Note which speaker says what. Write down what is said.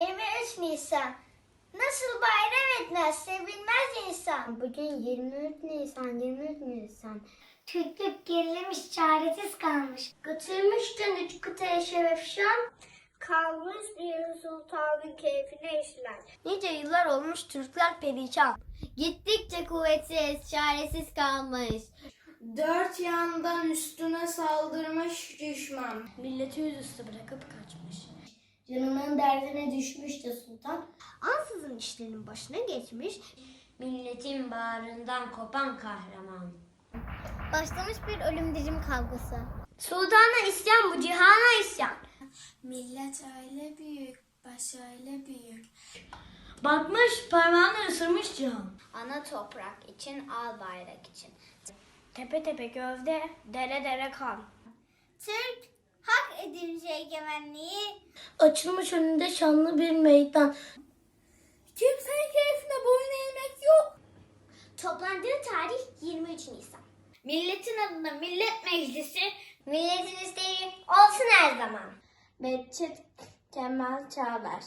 Speaker 1: 23 Nisan. Nasıl bayram etmez, sevinmez insan.
Speaker 2: Bugün 23 Nisan, 23 Nisan.
Speaker 1: Türklük gerilemiş, çaresiz kalmış. Götürmüştün üç kıtaya şerefşan. Kalmış bir sultanın keyfine işler.
Speaker 2: Nice yıllar olmuş Türkler perişan. Gittikçe kuvvetsiz, çaresiz kalmış.
Speaker 3: Dört yandan üstüne saldırmış düşman.
Speaker 2: Milleti yüzüstü bırakıp kaçmış.
Speaker 1: Canının derdine düşmüş de sultan.
Speaker 2: Ansızın işlerinin başına geçmiş. Milletin bağrından kopan kahraman. Başlamış bir ölüm dirim kavgası. Sultana isyan bu cihana isyan.
Speaker 3: Millet öyle büyük, baş öyle büyük.
Speaker 2: Bakmış parmağını ısırmış cihan. Ana toprak için al bayrak için. Tepe tepe gövde, dere dere kan.
Speaker 1: Türk hak edilmiş egemenliği.
Speaker 2: Açılmış önünde şanlı bir meydan.
Speaker 3: Kimsenin keyfine boyun eğmek yok.
Speaker 2: Toplandığı tarih 23 Nisan.
Speaker 1: Milletin adına millet meclisi.
Speaker 2: Milletin isteği olsun her zaman. Behçet Kemal Çağlar